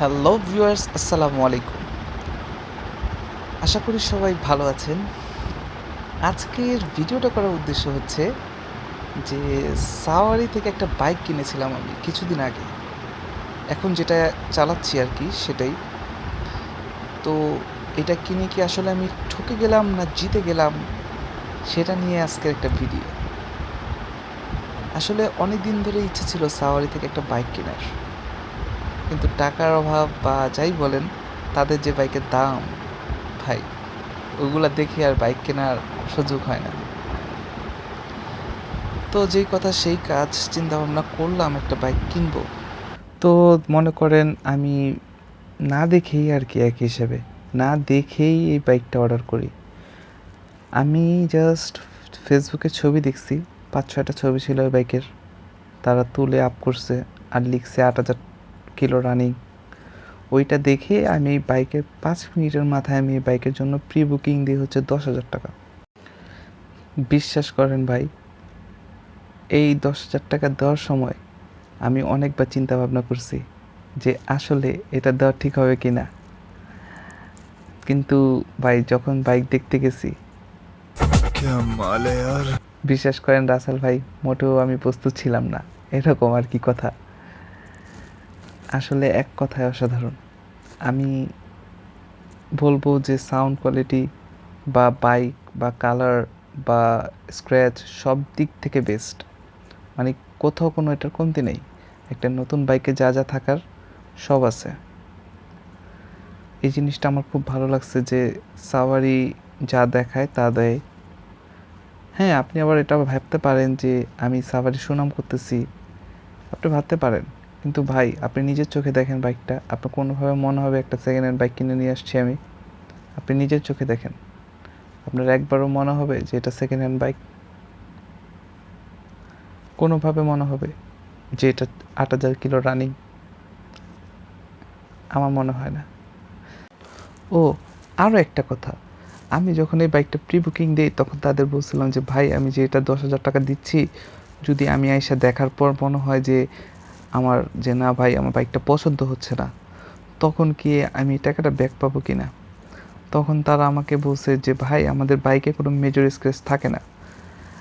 Hello viewers আসসালামু আলাইকুম আশা করি সবাই ভালো আছেন। আজকের ভিডিওটা করার উদ্দেশ্য হচ্ছে যে সাওয়ারি থেকে একটা বাইক কিনেছিলাম আমি কিছুদিন আগে। এখন যেটা চালাচ্ছি আর কি, সেটাই। তো এটা কিনে কি আসলে আমি ঠকে গেলাম না জিতে গেলাম, সেটা নিয়ে আজকের একটা ভিডিও। আসলে অনেক দিন ধরে ইচ্ছে ছিল সাওয়ারি থেকে একটা বাইক কেনার। কিন্তু টাকার অভাব বা যাই বলেন, তাদের যে বাইকের দাম, ভাই ওগুলা দেখে আর বাইক কেনার সুযোগ হয় না। তো যেই কথা সেই কাজ চিন্তা ভাবনা করলাম একটা বাইক কিনবো। তো মনে করেন আমি না দেখেই আর কি এক হিসেবে, না দেখেই এই বাইকটা অর্ডার করি। আমি জাস্ট ফেসবুকে ছবি দেখছি, পাঁচ ছয়টা ছবি ছিল ওই বাইকের। তারা তুলে আপ করছে আর লিখছে আট হাজার কিলো রানিং ওইটা দেখে আমি এই বাইকের পাঁচ মিনিটের মাথায় আমি এই বাইকের জন্য প্রি বুকিং দিয়ে হচ্ছে দশ হাজার টাকা। বিশ্বাস করেন ভাই এই দশ হাজার টাকা দেওয়ার সময় আমি অনেকবার চিন্তা ভাবনা করছি যে আসলে এটা দেওয়া ঠিক হবে কি না কিন্তু ভাই যখন বাইক দেখতে গেছি বিশ্বাস করেন রাসাল ভাই মোটেও আমি প্রস্তুত ছিলাম না। এরকম আর কি কথা। আসলে এক কথায় অসাধারণ। আমি বলব যে সাউন্ড কোয়ালিটি বা বাইক বা কালার বা স্ক্র্যাচ সব দিক থেকে বেস্ট মানে কোথাও কোনো এটার কমতি নেই। একটা নতুন বাইকে যা যা থাকার সব আছে। এই জিনিসটা আমার খুব ভালো লাগছে যে সাওয়ারি যা দেখায় তা দেয়। হ্যাঁ আপনি আবার এটা ভাবতে পারেন যে আমি সাফারি সুনাম করতেছি। আপনি ভাবতে পারেন। কিন্তু ভাই, আপনি নিজের চোখে দেখেন বাইকটা। আপনার কোনোভাবে মনে হবে একটা সেকেন্ড হ্যান্ড বাইক কিনে নিয়ে আসছি আমি। আপনি নিজের চোখে দেখেন। আপনার একবারও মনে হবে যে এটা সেকেন্ড হ্যান্ড বাইক কোনোভাবে মনে হবে যে এটা আট হাজার কিলো রানিং আমার মনে হয় না। ও আরও একটা কথা। আমি যখন এই বাইকটা প্রি বুকিং দিই, তখন তাদের বলছিলাম যে, ভাই, আমি যে এটা দশ হাজার টাকা দিচ্ছি, যদি আমি আইসা দেখার পর মনে হয় যে আমার যে, না ভাই, আমার বাইকটা পছন্দ হচ্ছে না। তখন কি আমি টাকাটা ব্যাক পাবো কি না? তখন তারা আমাকে বলছে যে, ভাই, আমাদের বাইকে কোনো মেজর স্ক্র্যাচ থাকে না।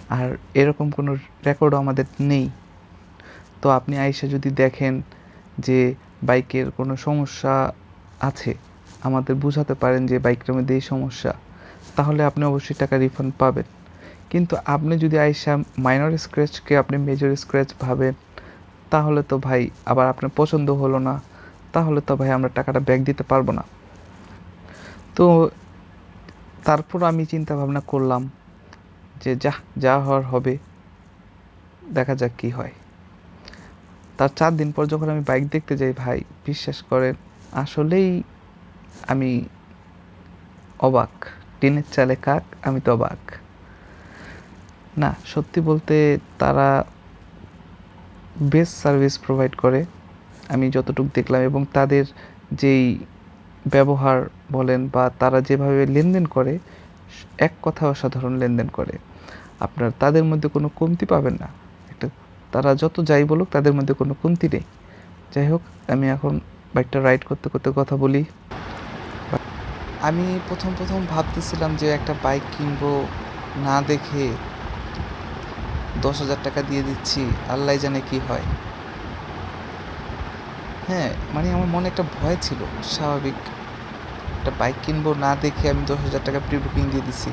আর এরকম কোনো রেকর্ডও আমাদের নেই। তো আপনি আইসা যদি দেখেন যে বাইকের কোনো সমস্যা আছে, আমাদের বোঝাতে পারেন যে বাইকটার মধ্যে এই সমস্যা, তাহলে আপনি অবশ্যই টাকা রিফান্ড পাবেন। কিন্তু আপনি যদি আইসা মাইনর স্ক্র্যাচকে আপনি মেজর স্ক্র্যাচ ভাবেন তাহলে তো ভাই আবার আপনার পছন্দ হলো না। তাহলে তো ভাই আমরা টাকাটা ব্যাক দিতে পারব না। তো তারপর আমি চিন্তা ভাবনা করলাম যে যা যা হওয়ার হবে, দেখা যাক কি হয়। তার চার দিন পর যখন আমি বাইক দেখতে যাই ভাই, বিশ্বাস করেন, আসলেই আমি অবাক। টিনের চালে কাক, আমি তো অবাক। না, সত্যি বলতে তারা বেস্ট সার্ভিস প্রোভাইড করে, আমি যতটুকু দেখলাম এবং তাদের যেই ব্যবহার বলেন বা তারা যেভাবে লেনদেন করে, এক কথা অসাধারণ লেনদেন করে। আপনার তাদের মধ্যে কোনো কমতি পাবেন না। একটা, তারা যত যাই বলুক তাদের মধ্যে কোনো কমতি নেই। যাই হোক, আমি এখন বাইকটা রাইড করতে করতে কথা বলি। আমি প্রথম প্রথম ভাবতেছিলাম যে একটা বাইক কিনবো না দেখে দশ হাজার টাকা দিয়ে দিচ্ছি আল্লাহ জানে কি হয়। হ্যাঁ মানে আমার মনে একটা ভয় ছিল, স্বাভাবিক। একটা বাইক কিনবো না দেখে আমি দশ হাজার টাকা প্রি বুকিং দিয়ে দিছি।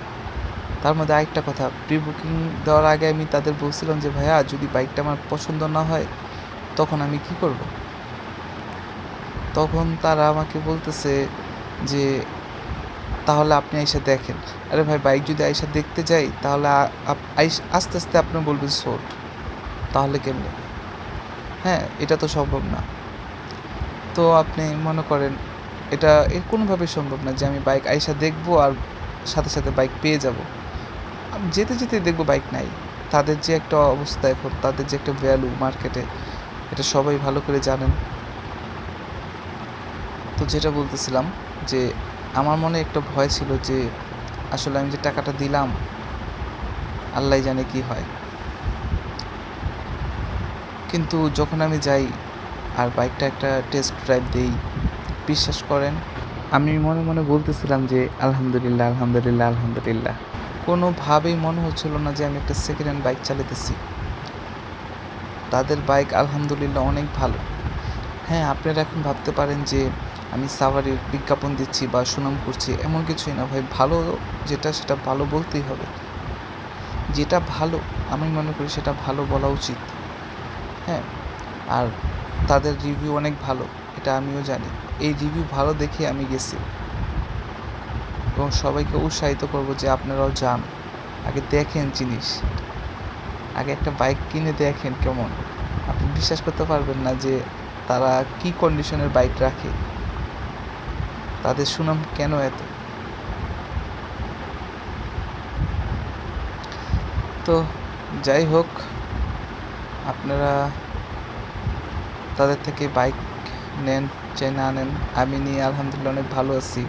তার মধ্যে আরেকটা কথা প্রি বুকিং দেওয়ার আগে আমি তাদের বলছিলাম যে, ভাইয়া, যদি বাইকটা আমার পছন্দ না হয়, তখন আমি কি করব? তখন তারা আমাকে বলতেছে যে তাহলে আপনি আইসা দেখেন। আরে ভাই, বাইক যদি আইসা দেখতে যাই, তাহলে আস্তে আস্তে আপনি বলবেন শোট তাহলে কেমনে? হ্যাঁ এটা তো সম্ভব না। তো আপনি মনে করেন, এটা এর কোনোভাবেই সম্ভব না যে আমি বাইক আইসা দেখব আর সাথে সাথে বাইক পেয়ে যাব। যেতে যেতে দেখব বাইক নাই। তাদের যে একটা অবস্থা এখন, তাদের যে একটা ভ্যালু মার্কেটে এটা সবাই ভালো করে জানেন। তো যেটা বলতেছিলাম যে আমার মনে একটা ভয় ছিল যে আসলে আমি যে টাকাটা দিলাম, আল্লাহ জানে কি হয়। কিন্তু যখন আমি যাই আর বাইকটা একটা টেস্ট ড্রাইভ দেই, বিশ্বাস করেন, আমি মনে মনে বলতেছিলাম যে আলহামদুলিল্লাহ আলহামদুলিল্লাহ আলহামদুলিল্লাহ। কোনোভাবেই মনে হচ্ছিল না যে আমি একটা সেকেন্ড হ্যান্ড বাইক চালাতেছি তাদের বাইক আলহামদুলিল্লাহ অনেক ভালো। হ্যাঁ আপনারা এখন ভাবতে পারেন যে আমি সাভারের বিজ্ঞাপন দিচ্ছি বা সুনাম করছি, এমন কিছুই না ভাই। ভালো যেটা, সেটা ভালো বলতেই হবে। যেটা ভালো, আমি মনে করি সেটা ভালো বলা উচিত। হ্যাঁ আর তাদের রিভিউ অনেক ভালো, এটা আমিও জানি। এই রিভিউ ভালো দেখে আমি গেছি। এবং সবাইকে উৎসাহিত করব যে আপনারাও যান। আগে দেখেন জিনিস। আগে একটা বাইক কিনে দেখেন কেমন। আপনি বিশ্বাস করতে পারবেন না যে তারা কি কন্ডিশনের বাইক রাখে। তাদের সুনাম কেন এত? তো যাই হোক, আপনারা তাদের থেকে বাইক নেন চাই না নেন, আমি নিয়ে আলহামদুলিল্লাহ অনেক ভালো আছি।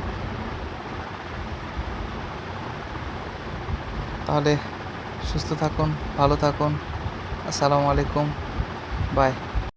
তাহলে সুস্থ থাকুন, ভালো থাকুন, আসসালামু আলাইকুম, বাই।